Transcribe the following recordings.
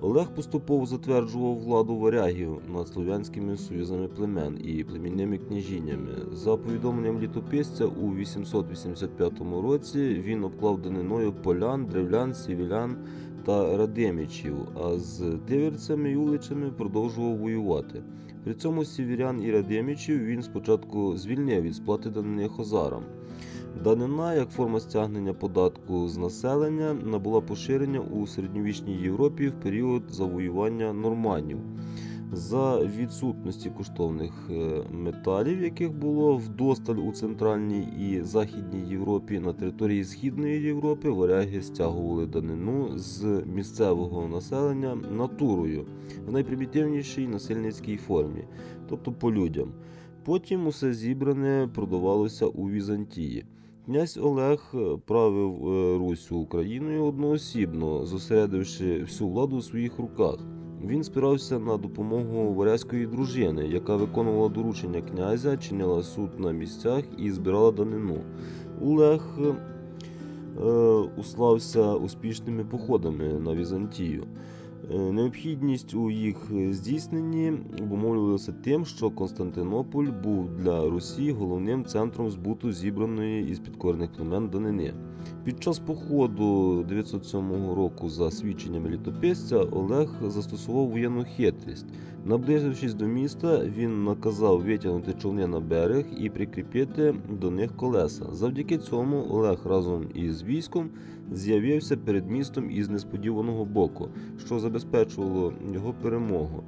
Олег поступово затверджував владу варягів над слов'янськими союзами племен і племінними княжіннями. За повідомленням літописця, у 885 році він обклав даниною полян, древлян, сівілян та радимичів, а з диверцями і уличами продовжував воювати. При цьому сівірян і радимичів він спочатку звільнив від сплати данини хозарам. Данина, як форма стягнення податку з населення, набула поширення у середньовічній Європі в період завоювання норманів. За відсутності коштовних е, металів, яких було вдосталь у центральній і західній Європі, на території Східної Європи варяги стягували данину з місцевого населення натурою в найпримітивнішій насильницькій формі, тобто по людям. Потім усе зібране продавалося у Візантії. Князь Олег е, правив е, Україною одноосібно, зосередивши всю владу у своїх руках. Він спирався на допомогу варязької дружини, яка виконувала доручення князя, чинила суд на місцях і збирала данину. Олег е, услався успішними походами на Візантію. Е, Необхідність у їх здійсненні обумовлювалася тим, що Константинополь був для Русі головним центром збуту зібраної із підкорних племен данини. Під час походу 907 року, за свідченнями літописця, Олег застосував воєнну хитрість. Наблизившись до міста, він наказав витягнути човни на берег і прикріпити до них колеса. Завдяки цьому Олег разом із військом з'явився перед містом із несподіваного боку, що забезпечувало його перемогу.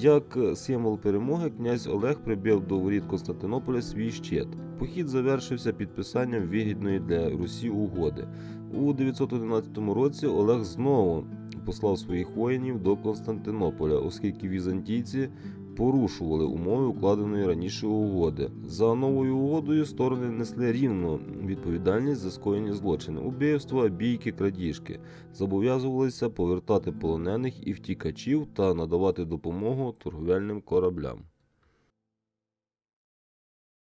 Як символ перемоги, князь Олег прибив до воріт Константинополя свій щит. Похід завершився підписанням вигідної для Русі угоди. У 911 році Олег знову послав своїх воїнів до Константинополя, оскільки візантійці порушували умови укладеної раніше угоди. За новою угодою сторони несли рівну відповідальність за скоєні злочини, убивства, бійки, крадіжки, зобов'язувалися повертати полонених і втікачів та надавати допомогу торговельним кораблям.